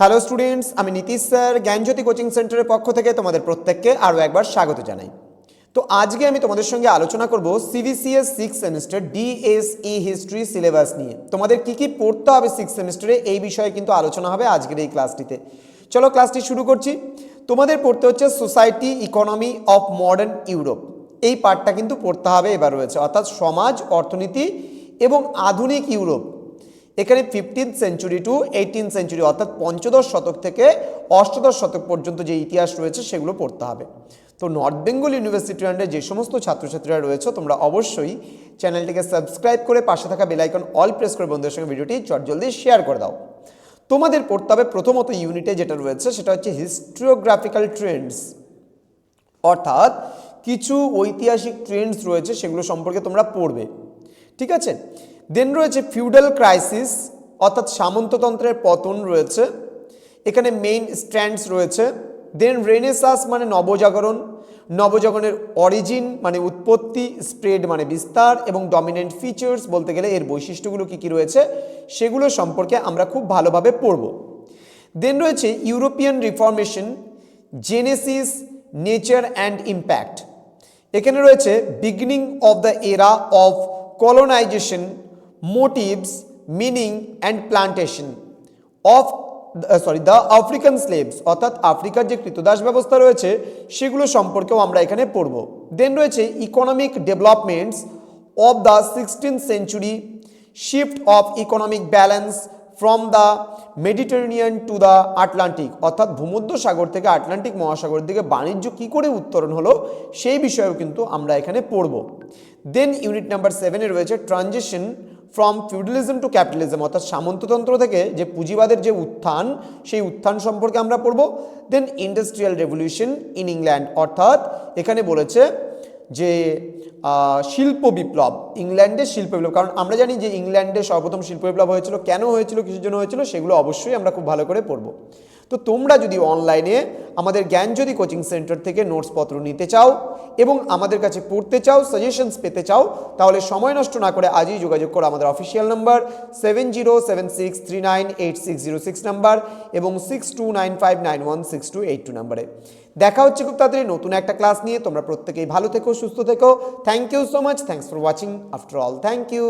Hello students আমি Nitish sir, জ্ঞানজ্যোতি coaching সেন্টারের পক্ষ থেকে তোমাদের প্রত্যেককে আরও একবার স্বাগত জানাই। তো আজকে আমি তোমাদের সঙ্গে আলোচনা করব CBCS six semester DSE history syllabus নিয়ে। তোমাদের কি কি পড়তে হবে সিক্স সেমিস্টারে এই বিষয়ে কিন্তু আলোচনা হবে আজকের এই ক্লাসটিতে। চলো ক্লাসটি শুরু করছি। তোমাদের পড়তে হচ্ছে society economy of modern Europe এই পার্টটা কিন্তু পড়তে হবে এবার রয়েছে। অর্থাৎ সমাজ, অর্থনীতি এবং আধুনিক ইউরোপ এখানে fifteenth century to eighteen century অর্থাৎ পঞ্চদশ শতক থেকে অষ্টদশ শতক পর্যন্ত যে ইতিহাস রয়েছে, সেগুলো পড়তে হবে। তো নর্থ বেঙ্গল ইউনিভার্সিটি আন্ডারে যে সমস্ত ছাত্রছাত্রীরা রয়েছে, তোমরা অবশ্যই চ্যানেলটিকে সাবস্ক্রাইব করে পাশে থাকা বেলাইকন অল প্রেস করে বন্ধুদের সঙ্গে ভিডিওটি চটজলদি শেয়ার করে দাও। তোমাদের পড়তে হবে প্রথমত ইউনিটে যেটা রয়েছে, সেটা হচ্ছে হিস্ট্রিওগ্রাফিক্যাল ট্রেন্ডস অর্থাৎ কিছু ঐতিহাসিক ট্রেন্ডস রয়েছে, সেগুলো সম্পর্কে তোমরা পড়বে। ঠিক আছে? দেন রয়েছে ফিউডাল ক্রাইসিস অর্থাৎ সামন্ততন্ত্রের পতন রয়েছে। এখানে মেইন স্ট্যান্ডস রয়েছে। দেন রেনেসাস মানে নবজাগরণ। নবজাগরণের অরিজিন মানে উৎপত্তি স্প্রেড মানে বিস্তার এবং ডমিনেন্ট ফিচার্স বলতে গেলে এর বৈশিষ্ট্যগুলো কী কী রয়েছে, সেগুলো সম্পর্কে আমরা খুব ভালোভাবে পড়ব। দেন রয়েছে European reformation genesis nature and impact এখানে রয়েছে beginning of the era of colonization motives meaning, and plantation of sorry the African slaves অর্থাৎ আফ্রিকার যে কৃতদাস ব্যবস্থা রয়েছে, সেগুলো সম্পর্কেও আমরা এখানে পড়ব। দেন রয়েছে economic developments of the sixteen century shift of economic balance from the Mediterranean to the Atlantic অর্থাৎ ভূমধ্য সাগর থেকে আটলান্টিক মহাসাগরের দিকে বাণিজ্য কী করে উত্তরণ হলো, সেই বিষয়েও কিন্তু আমরা এখানে পড়ব। দেন ইউনিট নাম্বার সেভেনে রয়েছে transition from feudalism to capitalism অর্থাৎ সামন্ততন্ত্র থেকে যে পুঁজিবাদের যে উত্থান, সেই উত্থান সম্পর্কে আমরা পড়ব। Then industrial revolution in England অর্থাৎ এখানে বলেছে যে শিল্প বিপ্লব ইংল্যান্ডের শিল্প বিপ্লব, কারণ আমরা জানি যে ইংল্যান্ডে সর্বপ্রথম শিল্প বিপ্লব হয়েছিল, কেন হয়েছিল কিছুর জন্য হয়েছিল, সেগুলো অবশ্যই আমরা খুব ভালো করে পড়ব। তো তোমরা যদি অনলাইনে আমাদের জ্ঞান জ্ঞানজ্যোতি কোচিং সেন্টার থেকে নোটসপত্র নিতে চাও এবং আমাদের কাছে পড়তে চাও সাজেশনস পেতে চাও, তাহলে সময় নষ্ট না করে আজই যোগাযোগ করো আমাদের official number seven zero seven six three nine eight six zero six number এবং six two nine five nine one six two eight two নাম্বারে দেখা হচ্ছে খুব তাড়াতাড়ি নতুন একটা ক্লাস নিয়ে। তোমরা প্রত্যেকেই ভালো থেকো, সুস্থ থেকো। Thank you so much thanks for watching after all thank you